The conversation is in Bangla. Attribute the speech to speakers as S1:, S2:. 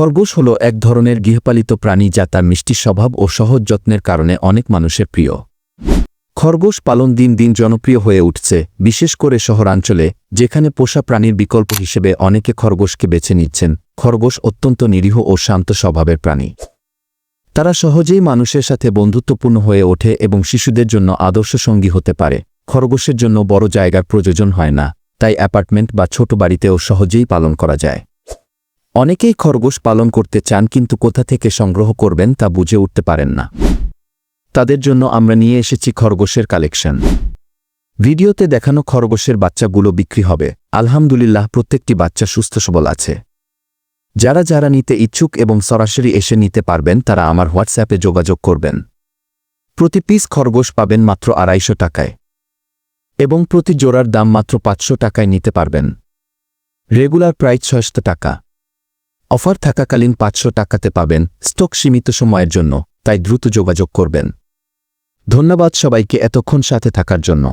S1: খরগোশ হল এক ধরনের গৃহপালিত প্রাণী যা তার মিষ্টি স্বভাব ও সহজ যত্নের কারণে অনেক মানুষের প্রিয়। খরগোশ পালন দিন দিন জনপ্রিয় হয়ে উঠছে, বিশেষ করে শহরাঞ্চলে, যেখানে পোষা প্রাণীর বিকল্প হিসেবে অনেকে খরগোশকে বেছে নিচ্ছেন। খরগোশ অত্যন্ত নিরীহ ও শান্ত স্বভাবের প্রাণী। তারা সহজেই মানুষের সাথে বন্ধুত্বপূর্ণ হয়ে ওঠে এবং শিশুদের জন্য আদর্শ সঙ্গী হতে পারে। খরগোশের জন্য বড় জায়গার প্রয়োজন হয় না, তাই অ্যাপার্টমেন্ট বা ছোট বাড়িতেও সহজেই পালন করা যায়। অনেকেই খরগোশ পালন করতে চান কিন্তু কোথা থেকে সংগ্রহ করবেন তা বুঝে উঠতে পারেন না। তাদের জন্য আমরা নিয়ে এসেছি খরগোশের কালেকশন। ভিডিওতে দেখানো খরগোশের বাচ্চাগুলো বিক্রি হবে। আলহামদুলিল্লাহ, প্রত্যেকটি বাচ্চা সুস্থ সবল আছে। যারা যারা নিতে ইচ্ছুক এবং সরাসরি এসে নিতে পারবেন, তারা আমার হোয়াটসঅ্যাপে যোগাযোগ করবেন। প্রতি পিস খরগোশ পাবেন মাত্র আড়াইশো টাকায় এবং প্রতি জোড়ার দাম মাত্র পাঁচশো টাকায় নিতে পারবেন। রেগুলার প্রাইস ছয়শো টাকা। অফার থাকাকালীন পাঁচশো টাকাতে পাবেন স্টক সীমিত সময়ের জন্য, তাই দ্রুত যোগাযোগ করবেন। ধন্যবাদ সবাইকে এতক্ষণ সাথে থাকার জন্য।